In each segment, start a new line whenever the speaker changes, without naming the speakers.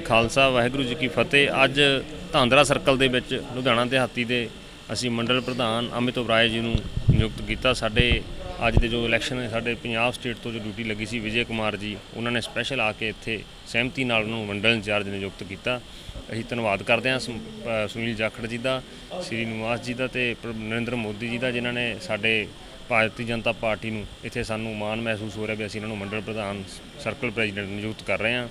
ਖਾਲਸਾ ਵਾਹਿਗੁਰੂ ਜੀ ਕੀ ਫਤਿਹ, ਅੱਜ ਧਾਂਦਰਾ ਸਰਕਲ ਦੇ ਵਿੱਚ ਲੁਧਿਆਣਾ ਦਿਹਾਤੀ ਦੇ ਅਸੀਂ ਮੰਡਲ ਪ੍ਰਧਾਨ ਅਮਿਤ ਉਬਰਾਏ ਜੀ ਨੂੰ ਨਿਯੁਕਤ ਕੀਤਾ। ਸਾਡੇ ਅੱਜ ਦੇ ਜੋ ਇਲੈਕਸ਼ਨ ਹੈ ਸਾਡੇ ਪੰਜਾਬ ਸਟੇਟ ਤੋਂ ਜੋ ਡਿਊਟੀ ਲੱਗੀ ਸੀ ਵਿਜੇ ਕੁਮਾਰ ਜੀ, ਉਹਨਾਂ ਨੇ ਸਪੈਸ਼ਲ ਆ ਕੇ ਇੱਥੇ ਸਹਿਮਤੀ ਨਾਲ ਉਹਨੂੰ ਮੰਡਲ ਇੰਚਾਰਜ ਨਿਯੁਕਤ ਕੀਤਾ। ਅਸੀਂ ਧੰਨਵਾਦ ਕਰਦੇ ਹਾਂ ਸੁਨੀਲ ਜਾਖੜ ਜੀ ਦਾ, ਸ੍ਰੀ ਨਿਵਾਸ ਜੀ ਦਾ ਤੇ ਪ੍ਰ- ਨਰਿੰਦਰ ਮੋਦੀ ਜੀ ਦਾ, ਜਿਨ੍ਹਾਂ ਨੇ ਸਾਡੇ ਭਾਰਤੀ ਜਨਤਾ ਪਾਰਟੀ ਨੂੰ ਇੱਥੇ ਸਾਨੂੰ ਮਾਣ ਮਹਿਸੂਸ ਹੋ ਰਿਹਾ ਵੀ ਅਸੀਂ ਇਹਨਾਂ ਨੂੰ ਮੰਡਲ ਪ੍ਰਧਾਨ ਸਰਕਲ ਪ੍ਰੈਜ਼ੀਡੈਂਟ ਨਿਯੁਕਤ ਕਰ ਰਹੇ ਹਾਂ।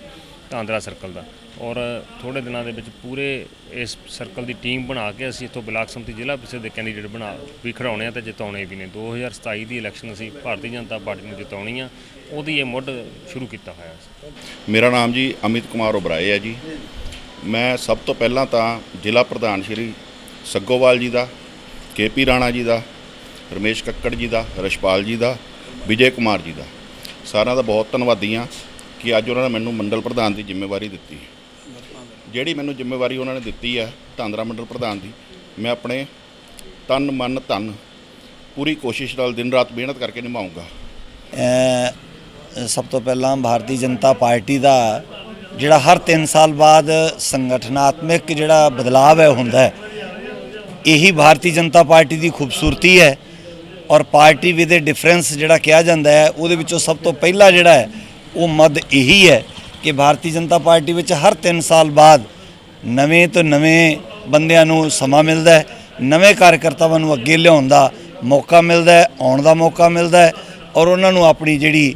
ਧਾਂਦਰਾ ਸਰਕਲ ਦਾ। ਔਰ ਥੋੜੇ ਦਿਨਾਂ ਦੇ ਵਿੱਚ ਪੂਰੇ ਇਸ ਸਰਕਲ ਦੀ ਟੀਮ ਬਣਾ ਕੇ ਅਸੀਂ ਇੱਥੋਂ ਬਲਾਕ ਸੰਮਤੀ ਜ਼ਿਲ੍ਹਾ ਪ੍ਰੀਸ਼ਦ ਦੇ ਕੈਂਡੀਡੇਟ ਬਣਾ ਵੀ ਖੜਾਉਣੇ ਆ ਤੇ ਜਿਤਾਉਣੇ ਵੀ ਨੇ। 2027 ਦੀ ਇਲੈਕਸ਼ਨ ਅਸੀਂ ਭਾਰਤੀ ਜਨਤਾ ਪਾਰਟੀ ਨੂੰ ਜਿਤਾਉਣੀ ਆ। ਉਹਦੀ ਇਹ ਮੁੱਢ ਸ਼ੁਰੂ ਕੀਤਾ ਹੋਇਆ ਸੀ।
ਮੇਰਾ ਨਾਮ ਜੀ ਅਮਿਤ ਕੁਮਾਰ ਉਬਰਾਏ ਹੈ ਜੀ। ਮੈਂ ਸਭ ਤੋਂ ਪਹਿਲਾਂ ਤਾਂ ਜ਼ਿਲ੍ਹਾ ਪ੍ਰਧਾਨ ਸ਼੍ਰੀ ਸੱਗੋਵਾਲ ਜੀ ਦਾ ਕੇਪੀ ਰਾਣਾ ਜੀ ਦਾ, ਰਮੇਸ਼ ਕੱਕੜ ਜੀ ਦਾ ਰਸ਼ਪਾਲ ਜੀ ਦਾ, ਵਿਜੇ ਕੁਮਾਰ ਜੀ ਦਾ। ਸਾਰਿਆਂ ਦਾ ਬਹੁਤ ਧੰਨਵਾਦੀ ਹਾਂ। ਕਿ ਅੱਜ ਉਹਨਾਂ ਨੇ ਮੈਨੂੰ ਮੰਡਲ ਪ੍ਰਧਾਨ ਦੀ ਜ਼ਿੰਮੇਵਾਰੀ ਦਿੱਤੀ ਜਿਹੜੀ ਮੈਨੂੰ ਜ਼ਿੰਮੇਵਾਰੀ ਉਹਨਾਂ ਨੇ ਦਿੱਤੀ ਹੈ, ਧਾਂਦਰਾ ਮੰਡਲ ਪ੍ਰਧਾਨ ਦੀ, ਮੈਂ ਆਪਣੇ ਤਨ, ਮਨ, ਧਨ ਪੂਰੀ ਕੋਸ਼ਿਸ਼ ਨਾਲ ਦਿਨ ਰਾਤ ਮਿਹਨਤ ਕਰਕੇ ਨਿਭਾਊਂਗਾ।
ਸਭ ਤੋਂ ਪਹਿਲਾਂ ਭਾਰਤੀ ਜਨਤਾ ਪਾਰਟੀ ਦਾ ਜਿਹੜਾ ਹਰ 3 ਸਾਲ ਬਾਅਦ ਸੰਗਠਨਾਤਮਕ ਜਿਹੜਾ ਬਦਲਾਅ ਹੈ, ਹੁੰਦਾ ਇਹੀ ਭਾਰਤੀ ਜਨਤਾ ਪਾਰਟੀ ਦੀ ਖੂਬਸੂਰਤੀ ਹੈ ਔਰ ਪਾਰਟੀ ਵਿਦ ਏ ਡਿਫਰੈਂਸ ਜਿਹੜਾ ਕਿਹਾ ਜਾਂਦਾ ਹੈ, ਉਹਦੇ ਵਿੱਚੋਂ ਸਭ ਤੋਂ ਪਹਿਲਾ ਜਿਹੜਾ ਹੈ ਉਹ ਮਦ ਇਹੀ ਹੈ ਕਿ ਭਾਰਤੀ ਜਨਤਾ ਪਾਰਟੀ ਵਿੱਚ ਹਰ 3 ਸਾਲ ਬਾਅਦ ਨਵੇਂ ਤੋਂ ਨਵੇਂ ਬੰਦਿਆਂ ਨੂੰ ਸਮਾਂ ਮਿਲਦਾ ਹੈ, ਨਵੇਂ ਕਾਰਜਕਰਤਾਵਾਂ ਨੂੰ ਅੱਗੇ ਲਿਆਉਣ ਦਾ ਮੌਕਾ ਮਿਲਦਾ ਹੈ, ਆਉਣ ਦਾ ਮੌਕਾ ਮਿਲਦਾ ਹੈ ਔਰ ਉਹਨਾਂ ਨੂੰ ਆਪਣੀ ਜਿਹੜੀ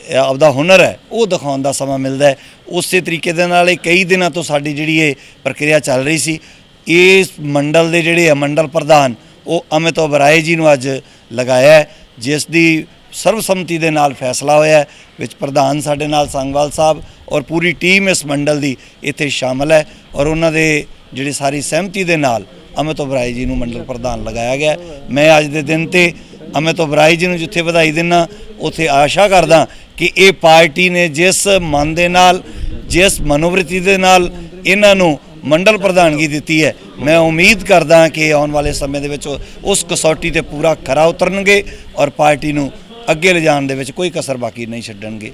ਆਪਦਾ ਹੁਨਰ ਹੈ, ਉਹ ਦਿਖਾਉਣ ਦਾ ਸਮਾਂ ਮਿਲਦਾ ਹੈ। ਉਸੇ ਤਰੀਕੇ ਦੇ ਨਾਲ ਇਹ ਕਈ ਦਿਨਾਂ ਤੋਂ ਸਾਡੀ ਜਿਹੜੀ ਇਹ ਪ੍ਰਕਿਰਿਆ ਚੱਲ ਰਹੀ ਸੀ। ਇਸ ਮੰਡਲ ਦੇ ਜਿਹੜੇ ਆ, ਮੰਡਲ ਪ੍ਰਧਾਨ, ਉਹ ਅਮਿਤ ਓਬਰਾਏ ਜੀ ਨੂੰ ਅੱਜ ਲਗਾਇਆ ਜਿਸ ਦੀ ਸਰਬਸੰਮਤੀ ਦੇ ਨਾਲ ਫੈਸਲਾ ਹੋਇਆ ਹੈ। ਵਿੱਚ ਪ੍ਰਧਾਨ ਸਾਡੇ ਨਾਲ ਸੰਗਵਾਲ ਸਾਹਿਬ ਔਰ ਪੂਰੀ ਟੀਮ ਇਸ ਮੰਡਲ ਦੀ ਇੱਥੇ ਸ਼ਾਮਲ ਹੈ ਔਰ ਉਹਨਾਂ ਦੇ ਜਿਹੜੀ ਸਾਰੀ ਸਹਿਮਤੀ ਦੇ ਨਾਲ ਅਮਿਤ ਓਬਰਾਏ ਜੀ ਨੂੰ ਮੰਡਲ ਪ੍ਰਧਾਨ ਲਗਾਇਆ ਗਿਆ ਮੈਂ ਅੱਜ ਦੇ ਦਿਨ ਤੇ ਅਮਿਤ ਓਬਰਾਏ ਜੀ ਨੂੰ ਜਿੱਥੇ ਵਧਾਈ ਦਿੰਨਾ, ਉੱਥੇ ਆਸ਼ਾ ਕਰਦਾ ਕਿ ਇਹ ਪਾਰਟੀ ਨੇ ਜਿਸ ਮਨ ਦੇ ਨਾਲ, ਜਿਸ ਮਨੋਵ੍ਰਿਤੀ ਦੇ ਨਾਲ ਇਹਨਾਂ ਨੂੰ ਮੰਡਲ ਪ੍ਰਧਾਨਗੀ ਦਿੱਤੀ ਹੈ, ਮੈਂ ਉਮੀਦ ਕਰਦਾ ਕਿ ਆਉਣ ਵਾਲੇ ਸਮੇਂ ਦੇ ਵਿੱਚ ਉਸ ਕਸੌਟੀ ਤੇ ਪੂਰਾ ਖਰਾ ਉਤਰਨਗੇ ਔਰ ਪਾਰਟੀ ਨੂੰ ਅੱਗੇ ਲਿਜਾਣ ਦੇ ਵਿੱਚ ਕੋਈ ਕਸਰ ਬਾਕੀ ਨਹੀਂ ਛੱਡਣਗੇ।